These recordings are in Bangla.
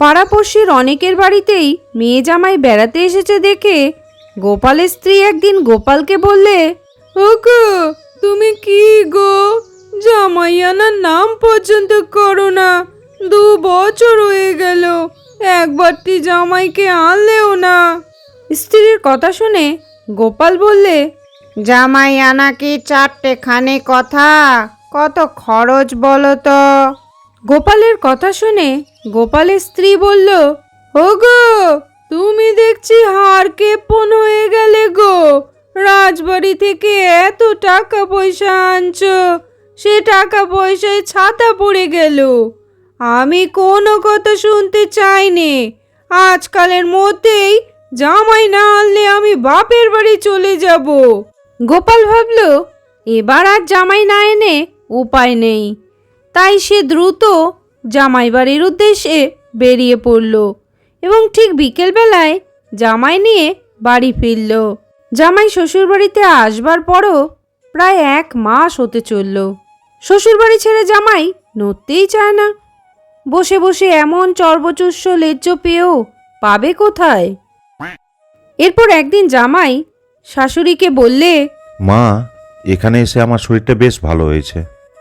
পাড়াপড়শির অনেকের বাড়িতেই মেয়ে জামাই বেড়াতে এসেছে দেখে গোপালের স্ত্রী একদিন গোপালকে বললে ওগো তুমি কি গো? জামাই আনার নাম পর্যন্ত করো না। দু বছর হয়ে গেল একবারটি জামাইকে আনলেও না। স্ত্রীর কথা শুনে গোপাল বললে জামাই আনা কি চারটে খানে কথা কত খরচ বলো তো? গোপালের কথা শুনে গোপালের স্ত্রী বলল, ওগো, তুমি দেখছি হার কেপন হয়ে গেলে গো। রাজবাড়ি থেকে এত টাকা পয়সা আনছো, সে টাকা পয়সায় ছাতা পড়ে গেল। আমি কোনো কথা শুনতে চাইনি। আজকালের মধ্যেই জামাই না আনলে আমি বাপের বাড়ি চলে যাব। গোপাল ভাবল, এবার আর জামাই না এনে উপায় নেই। তাই সে দ্রুত জামাই বাড়ির উদ্দেশ্যে বেরিয়ে পড়ল এবং ঠিক বিকেলবেলায় জামাই নিয়ে বাড়ি ফিরল। জামাই শ্বশুরবাড়িতে আসবার পরও প্রায় এক মাস হতে চলল। শ্বশুরবাড়ি ছেড়ে জামাই নড়তেই চায় না। বসে বসে এমন চর্বচুষ্য লেজ্জ পেয়েও পাবে কোথায়? এরপর একদিন জামাই শাশুড়িকে বললে, মা, এখানে এসে আমার শরীরটা বেশ ভালো হয়েছে।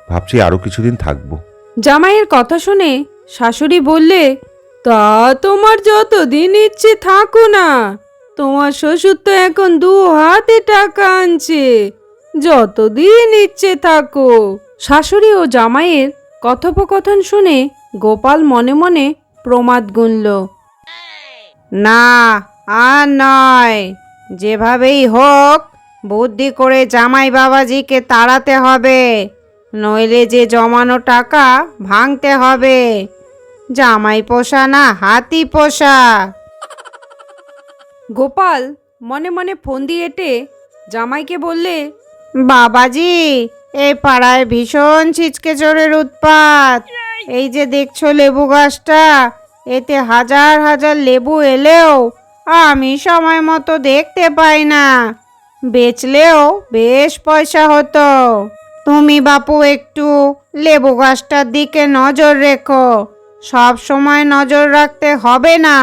ভাবছি আরও কিছুদিন থাকব। জামাইয়ের কথা শুনে শাশুড়ি বললে, তা তোমার যতদিন ইচ্ছে থাকো না, তোমার শ্বশুর তো এখন দু হাতে টাকা আনছে, যতদিন ইচ্ছে থাকো শাশুড়ি ও জামাইয়ের কথোপকথন শুনে গোপাল মনে মনে প্রমাদ গুনল, না, আর নয়। যেভাবেই হোক, বুদ্ধি করে জামাই বাবাজিকে তাড়াতে হবে। নইলে যে জমানো টাকা ভাঙতে হবে। জামাই পোষা না হাতি পোষা। গোপাল মনে মনে ফোন দিয়ে এটে জামাইকে বললে বাবাজি এই পাড়ায় ভীষণ ছিচকে চোরের উৎপাত। এই যে দেখছ লেবু গাছটা এতে হাজার হাজার লেবু এলেও আমি সময় মতো দেখতে পাই না। বেচলেও বেশ পয়সা হতো। তুমি বাপু একটু লেবু গাছটার দিকে নজর রেখো। সব সময় নজর রাখতে হবে না।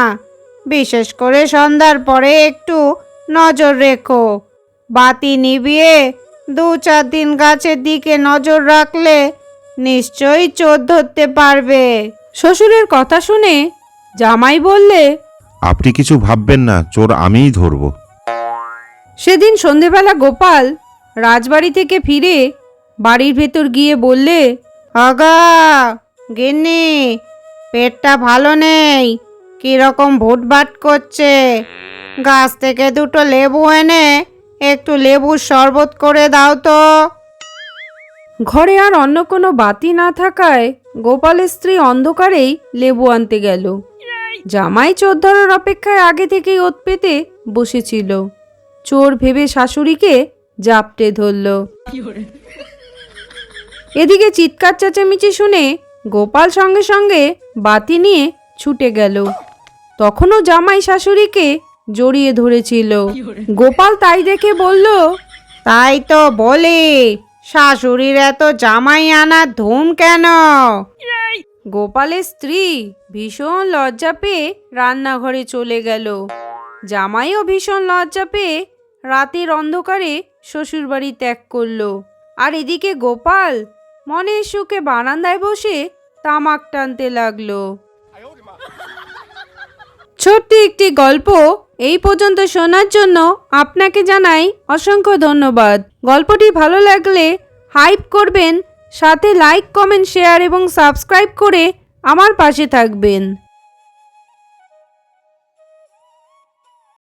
বিশেষ করে সন্ধ্যার পরে একটু নজর রেখো। বাতি নিভিয়ে দু চার দিন গাছের দিকে নজর রাখলে নিশ্চয়ই চোর ধরতে পারবে। শ্বশুরের কথা শুনে জামাই বললে আপনি কিছু ভাববেন না চোর আমিই ধরবো। সেদিন সন্ধেবেলা গোপাল রাজবাড়ি থেকে ফিরে বাড়ির ভেতর গিয়ে বললে, আগা গেনে পেটটা ভালো নেই, কীরকম ভুটভাট করছে। গাছ থেকে দুটো লেবু এনে একটু লেবুর শরবত করে দাও তো। ঘরে আর অন্য কোনো বাতি না থাকায় গোপালের স্ত্রী অন্ধকারেই লেবু আনতে গেল। জামাই চোর ধরার অপেক্ষায় আগে থেকেই ওত পেতে বসেছিল। চোর ভেবে শাশুড়িকে জাপটে ধরল। এদিকে চিৎকার চেঁচামেচি শুনে গোপাল সঙ্গে সঙ্গে বাতি নিয়ে ছুটে গেল। তখনও জামাই শাশুড়িকে জড়িয়ে ধরেছিল। গোপাল তাই দেখে বলল, তাই তো বলে, শাশুড়ির এত জামাই আনার ধুম কেন? গোপালের স্ত্রী ভীষণ লজ্জা পেয়ে রান্নাঘরে চলে গেল। জামাইও ভীষণ লজ্জা পেয়ে রাতের অন্ধকারে শ্বশুরবাড়ি ত্যাগ করল। আর এদিকে গোপাল মনের সুখে বারান্দায় বসে তামাক টানতে লাগল। ছোট্ট একটি গল্প এই পর্যন্ত শোনার জন্য আপনাকে জানাই অসংখ্য ধন্যবাদ। গল্পটি ভালো লাগলে হাইপ করবেন, সাথে লাইক, কমেন্ট, শেয়ার এবং সাবস্ক্রাইব করে আমার পাশে থাকবেন।